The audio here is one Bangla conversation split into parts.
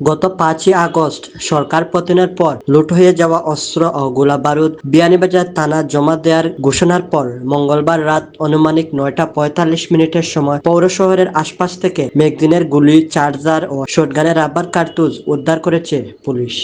গত পাঁচই আগস্ট সরকার পতনের পর লুট হয়ে যাওয়া অস্ত্র ও গোলা বারুদ বিয়ানীবাজার থানা জমা দেওয়ার ঘোষণার পর মঙ্গলবার রাত অনুমানিক নয়টা পঁয়তাল্লিশ মিনিটের সময় পৌর শহরের আশপাশ থেকে মেঘদিনের গুলি, চার্জার ও শটগানের রাবার কার্তুজ উদ্ধার করেছে পুলিশ।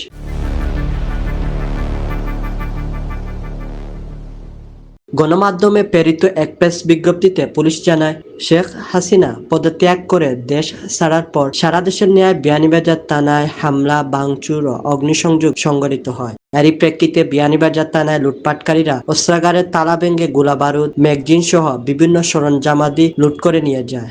গণমাধ্যমে প্রেরিত এক প্রেস বিজ্ঞপ্তিতে পুলিশ জানায়, শেখ হাসিনা পদত্যাগ করে দেশ ছাড়ার পর সারা দেশের ন্যায় বিয়ানীবাজার থানায় হামলা বাংচুর ও অগ্নিসংযোগ সংঘটিত হয়। এরই প্রেক্ষিতে বিয়ানীবাজার থানায় লুটপাটকারীরা অস্ত্রাগারের তালা ভেঙে গোলাবারুদ ম্যাগজিন সহ বিভিন্ন সরঞ্জামাদি লুট করে নিয়ে যায়।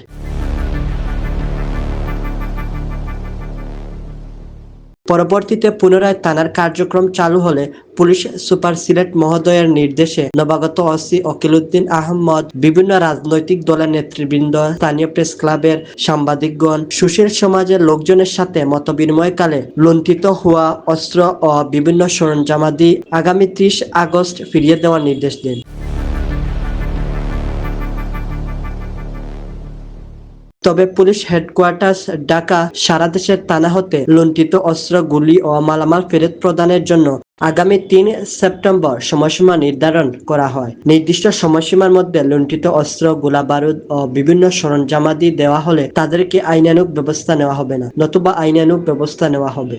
পরবর্তীতে পুনরায় থানার কার্যক্রম চালু হলে পুলিশ সুপার সিলেট মহোদয়ের নির্দেশে নবাগত ওসি অকিলউদ্দিন আহমদ, বিভিন্ন রাজনৈতিক দলের নেতৃবৃন্দ, স্থানীয় প্রেস ক্লাবের সাংবাদিকগণ, সুশীল সমাজের লোকজনের সাথে মত মতবিনিময়কালে লুণ্ঠিত হওয়া অস্ত্র ও বিভিন্ন সরঞ্জামাদি আগামী ত্রিশ আগস্ট ফিরিয়ে দেওয়ার নির্দেশ দেন। তবে পুলিশ হেডকোয়ার্টার ঢাকা সারা দেশের থানা হতে লুণ্ঠিত অস্ত্র, গুলি ও মালামাল ফেরত প্রদানের জন্য আগামী তিন সেপ্টেম্বর সময়সীমা নির্ধারণ করা হয়। নির্দিষ্ট সময়সীমার মধ্যে লুণ্ঠিত অস্ত্র গোলা বারুদ ও বিভিন্ন সরঞ্জামাদি দেওয়া হলে তাদেরকে আইনানুগ ব্যবস্থা নেওয়া হবে না, নতুবা আইনানুগ ব্যবস্থা নেওয়া হবে।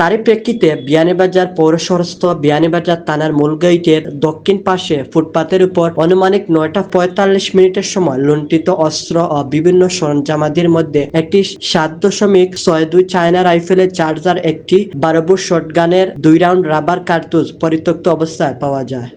তারই প্রেক্ষিতে বিয়ানীবাজার পৌরসরস্থ বিয়ানীবাজার থানার মূল গেইটের দক্ষিণ পাশে ফুটপাতের উপর আনুমানিক নয়টা পঁয়তাল্লিশ মিনিটের সময় লুণ্ঠিত অস্ত্র ও বিভিন্ন সরঞ্জামাদির মধ্যে একটি সাত দশমিক ছয় দুই চায়না রাইফেলের চার্জার, একটি বারো বোর শটগানের দুই রাউন্ড রাবার কার্তুজ পরিত্যক্ত অবস্থায় পাওয়া যায়।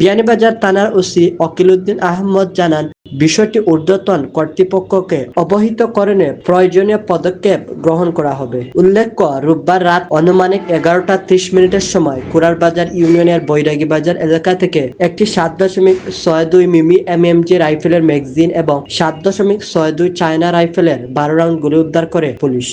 বিয়ানীবাজার থানার ওসি অকিলউদ্দিন আহমদ জানান, বিষয়টি ঊর্ধ্বতন কর্তৃপক্ষকে অবহিত করণে প্রয়োজনীয় পদক্ষেপ গ্রহণ করা হবে। উল্লেখ্য রোববার রাত অনুমানিক এগারোটা ত্রিশ মিনিটের সময় কুরারবাজার ইউনিয়নের বৈরাগী বাজার এলাকা থেকে একটি সাত দশমিক ছয় দুই মিমি এম এম জি রাইফেলের ম্যাগজিন এবং সাত দশমিক ছয় দুই চায়না রাইফেলের বারো রাউন্ড গুলি উদ্ধার করে পুলিশ